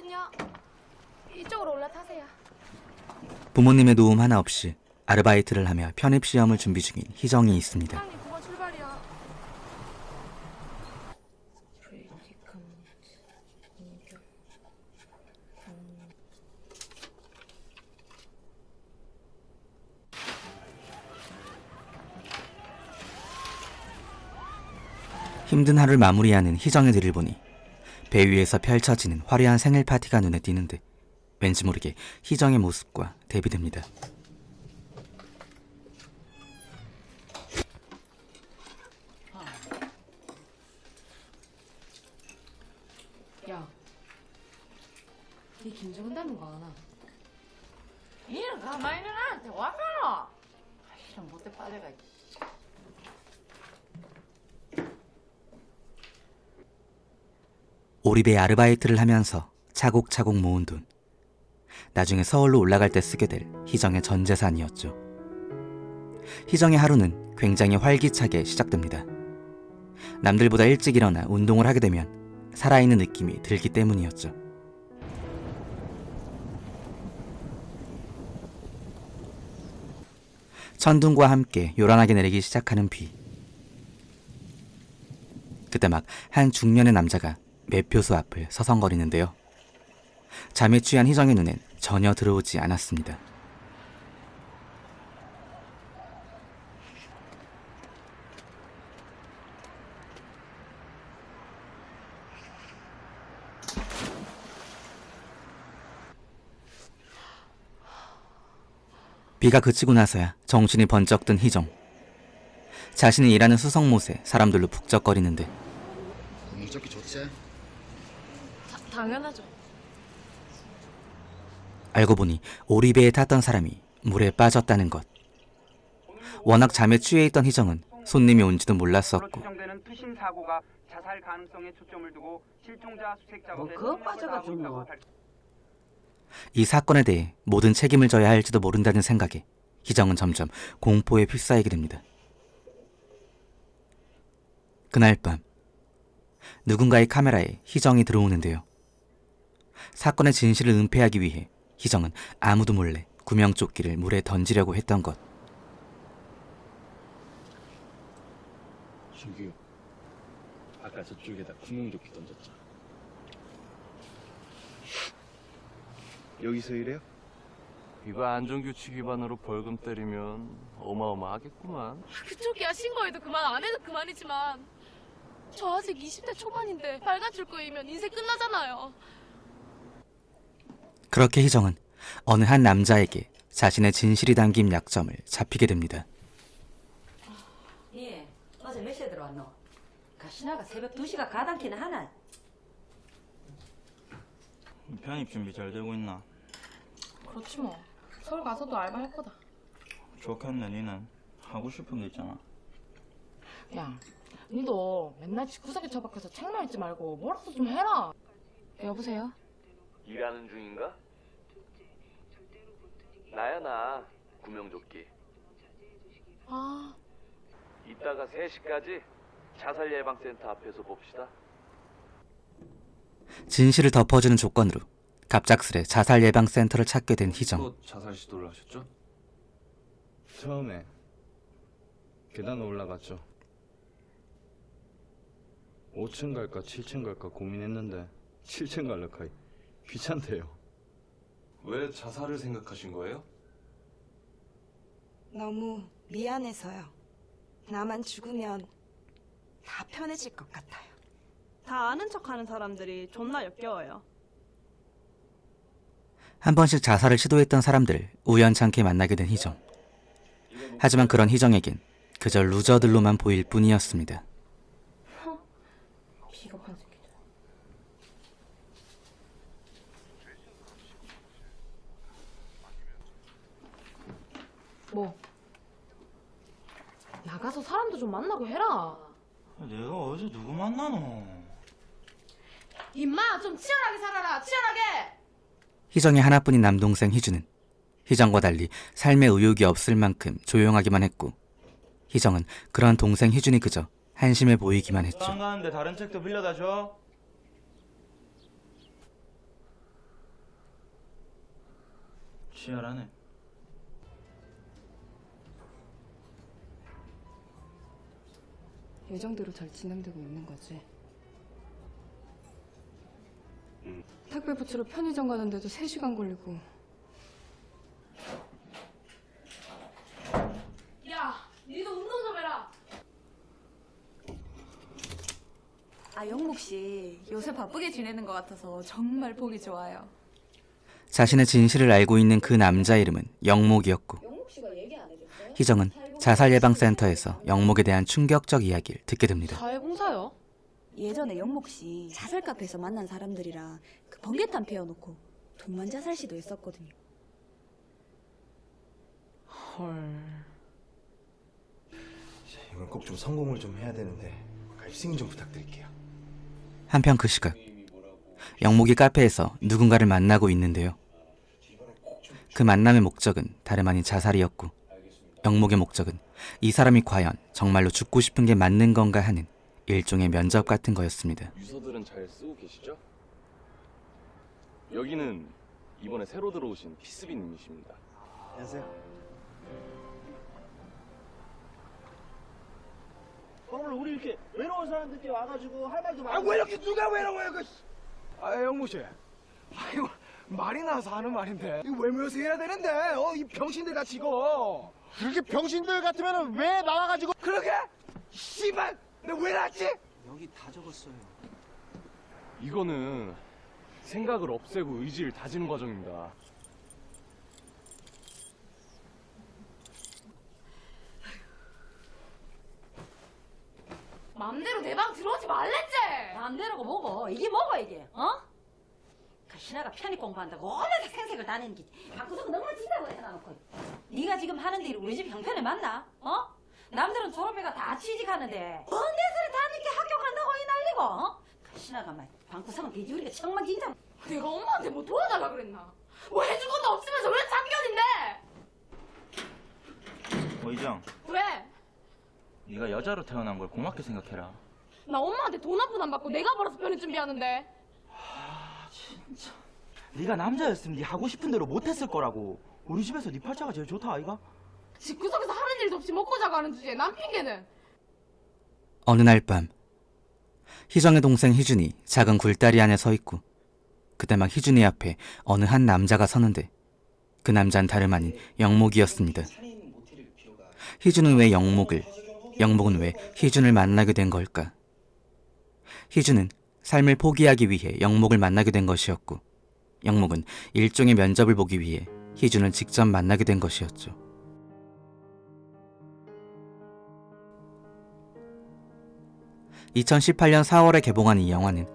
잠깐만요. 이쪽으로 올라타세요. 부모님의 도움 하나 없이 아르바이트를 하며 편입 시험을 준비 중인 희정이 있습니다. 사장님, 9번 출발이요. 힘든 하루를 마무리하는 희정의 들을 보니 배 위에서 펼쳐지는 화려한 생일 파티가 눈에 띄는데 왠지 모르게 희정의 모습과 대비됩니다. 야, 이 김정은 닮은 거 아나? 니는 가만히 나한테 와가노? 이런 못돼 빠져가. 오리배 아르바이트를 하면서 차곡차곡 모은 돈. 나중에 서울로 올라갈 때 쓰게 될 희정의 전 재산이었죠. 희정의 하루는 굉장히 활기차게 시작됩니다. 남들보다 일찍 일어나 운동을 하게 되면 살아있는 느낌이 들기 때문이었죠. 천둥과 함께 요란하게 내리기 시작하는 비. 그때 막 한 중년의 남자가 매표소 앞을 서성거리는데요. 잠에 취한 희정의 눈엔 전혀 들어오지 않았습니다. 비가 그치고 나서야 정신이 번쩍 든 희정. 자신이 일하는 수성못에 사람들로 북적거리는데 무적기 좋지? 당연하죠. 알고 보니 오리배에 탔던 사람이 물에 빠졌다는 것. 워낙 잠에 취해 있던 희정은 손님이 온지도 몰랐었고 추정되는 투신 사고가 자살 가능성에 초점을 두고 실종자 수색 작업에 뭐 그거 빠져가지고 뭐. 이 사건에 대해 모든 책임을 져야 할지도 모른다는 생각에 희정은 점점 공포에 휩싸이게 됩니다. 그날 밤 누군가의 카메라에 희정이 들어오는데요. 사건의 진실을 은폐하기 위해 희정은 아무도 몰래 구명조끼를 물에 던지려고 했던 것. 저기요. 아까 저쪽에다 구멍조끼 던졌죠. 여기서 일해요? 이거 안전규칙 위반으로 벌금 때리면 어마어마하겠구만. 그쪽이 야 신고해도 그만 안 해도 그만이지만 저 아직 20대 초반인데 빨간 줄 거이면 인생 끝나잖아요. 그렇게 희정은 어느 한 남자에게 자신의 진실이 담긴 약점을 잡히게 됩니다. 예, 어제 몇 시에 들어왔노? 가시나가 새벽 2시가 가당키는 하나. 편입 준비 잘 되고 있나? 그렇지 뭐. 서울 가서도 알바할 거다. 좋겠네 니는 하고 싶은 게 있잖아 야, 니도 맨날 집구석에 처박혀서 책만 읽지 말고 뭐라도 좀 해라. 여보세요? 일하는 중인가? 나야 나 구명조끼. 아, 이따가 3시까지 자살 예방센터 앞에서 봅시다. 진실을 덮어주는 조건으로 갑작스레 자살 예방 센터를 찾게 된 희정. 또 자살 시도를 하셨죠? 처음에 계단 올라갔죠. 5층 갈까 7층 갈까 고민했는데 7층 갈래카이 귀찮대요. 왜 자살을 생각하신 거예요? 너무 미안해서요. 나만 죽으면 다 편해질 것 같아요. 다 아는 척하는 사람들이 존나 역겨워요. 한 번씩 자살을 시도했던 사람들을 우연찮게 만나게 된 희정. 하지만 그런 희정에겐 그저 루저들로만 보일 뿐이었습니다. 비겁한 새끼들. 뭐? 나가서 사람도 좀 만나고 해라. 내가 어제 누구 만나노? 임마 좀 치열하게 살아라. 치열하게. 희정의 하나뿐인 남동생 희주는 희정과 달리 삶에 의욕이 없을 만큼 조용하기만 했고 희정은 그런 동생 희준이 그저 한심해 보이기만 했죠. 안 가는데 다른 책도 빌려다 줘? 치열하네. 예정대로 잘 진행되고 있는 거지. 응. 택배 부츠로 편의점 가는데도 3시간 걸리고 야, 니도 운동 좀 해라. 아 영목 씨 요새 바쁘게 지내는 것 같아서 정말 보기 좋아요. 자신의 진실을 알고 있는 그 남자 이름은 영목이었고 희정은 자살 예방 센터에서 영목에 대한 충격적 이야기를 듣게 됩니다. 자해봉사요? 예전에 영목 씨 자살 카페에서 만난 사람들이랑 그 번개탄 피워놓고 돈만 자살 시도 했었거든요. 헐. 이건 꼭 좀 성공을 좀 해야 되는데 승인 좀 부탁드릴게요. 한편 그 시각 영목이 카페에서 누군가를 만나고 있는데요. 그 만남의 목적은 다름 아닌 자살이었고 영목의 목적은 이 사람이 과연 정말로 죽고 싶은 게 맞는 건가 하는 일종의 면접 같은 거였습니다. 유서들은 잘 쓰고 계시죠? 여기는 이번에 새로 들어오신 피스비님이십니다. 안녕하세요. 오늘 우리 이렇게 외로운 사람들끼리 와가지고 할 말도 많고. 아왜 이렇게 누가 외로워요, 그? 아 영무 씨. 아이고 말이 나와서 하는 말인데 이거 외면서 해야 되는데 어이 병신들 같이 이거. 그렇게 병신들 같으면 왜 나와가지고 그러게? 씨발 내가 왜 나왔지? 여기 다 적었어요. 이거는 생각을 없애고 의지를 다지는 과정입니다. 맘대로 내 방 들어오지 말랬지. 마음대로가 뭐고 이게 뭐고 이게 어? 그 신하가 편입 공부한다고 얼마나 생색을 다니는 게 방구석은 너무 진다고 해놔놓고 네가 지금 하는 일이 우리 집 형편에 맞나? 어? 남들은 졸업해가 다 취직하는데 뭔 개소리 다 늦게 학교 간다고 이 난리고 어? 그 신하가 말 방구석은 돼지우리가 정말 진짜 내가 엄마한테 뭐 도와달라 그랬나? 뭐 해줄 것도 없으면서 왜 참견인데? 어 이장, 왜? 네가 여자로 태어난 걸 고맙게 생각해라. 나 엄마한테 돈 한 푼 안 받고 내가 벌어서 편입 준비하는데. 네가 남자였으면 네 하고 싶은 대로 못했을 거라고. 우리 집에서 네 팔자가 제일 좋다 아이가? 집구석에서 하는 일도 없이 먹고 자고 하는 주제에 남 핑계는. 어느 날 밤 희정의 동생 희준이 작은 굴다리 안에 서 있고 그때 막 희준이 앞에 어느 한 남자가 서는데 그 남자는 다름 아닌 영목이었습니다. 희준은 왜 영목을, 영목은 왜 희준을 만나게 된 걸까? 희준은 삶을 포기하기 위해 영목을 만나게 된 것이었고 영목은 일종의 면접을 보기 위해 희준을 직접 만나게 된 것이었죠. (2018년 4월에) 개봉한 이 영화는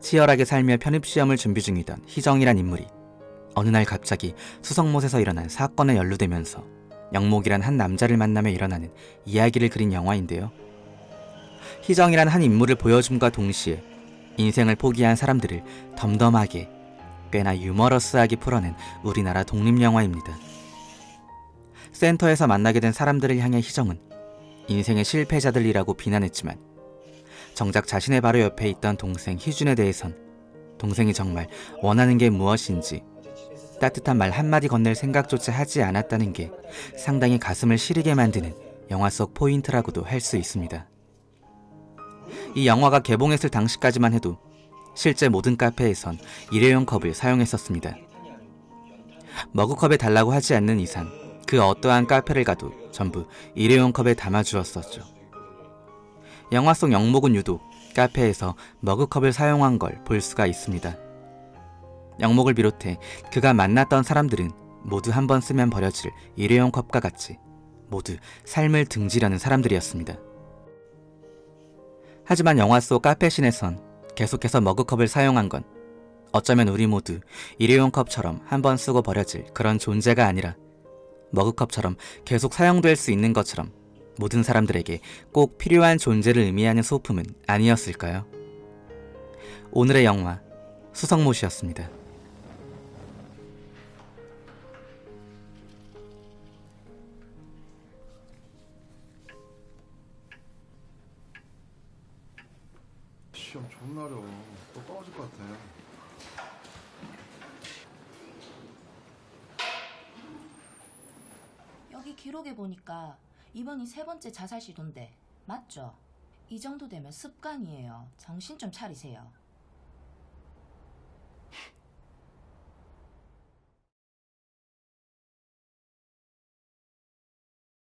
치열하게 살며 편입시험을 준비 중이던 희정이란 인물이 어느 날 갑자기 수성못에서 일어난 사건에 연루되면서 영목이란 한 남자를 만나며 일어나는 이야기를 그린 영화인데요. 희정이란 한 인물을 보여줌과 동시에 인생을 포기한 사람들을 덤덤하게 꽤나 유머러스하게 풀어낸 우리나라 독립영화입니다. 센터에서 만나게 된 사람들을 향해 희정은 인생의 실패자들이라고 비난했지만 정작 자신의 바로 옆에 있던 동생 희준에 대해선 동생이 정말 원하는 게 무엇인지 따뜻한 말 한마디 건넬 생각조차 하지 않았다는 게 상당히 가슴을 시리게 만드는 영화 속 포인트라고도 할 수 있습니다. 이 영화가 개봉했을 당시까지만 해도 실제 모든 카페에선 일회용 컵을 사용했었습니다. 머그컵에 달라고 하지 않는 이상 그 어떠한 카페를 가도 전부 일회용 컵에 담아주었었죠. 영화 속 영목은 유독 카페에서 머그컵을 사용한 걸 볼 수가 있습니다. 영목을 비롯해 그가 만났던 사람들은 모두 한 번 쓰면 버려질 일회용 컵과 같이 모두 삶을 등지려는 사람들이었습니다. 하지만 영화 속 카페신에선 계속해서 머그컵을 사용한 건 어쩌면 우리 모두 일회용 컵처럼 한 번 쓰고 버려질 그런 존재가 아니라 머그컵처럼 계속 사용될 수 있는 것처럼 모든 사람들에게 꼭 필요한 존재를 의미하는 소품은 아니었을까요? 오늘의 영화 수성못이었습니다. 기록에 보니까 이번이 세 번째 자살 시도인데 맞죠? 이 정도 되면 습관이에요. 정신 좀 차리세요.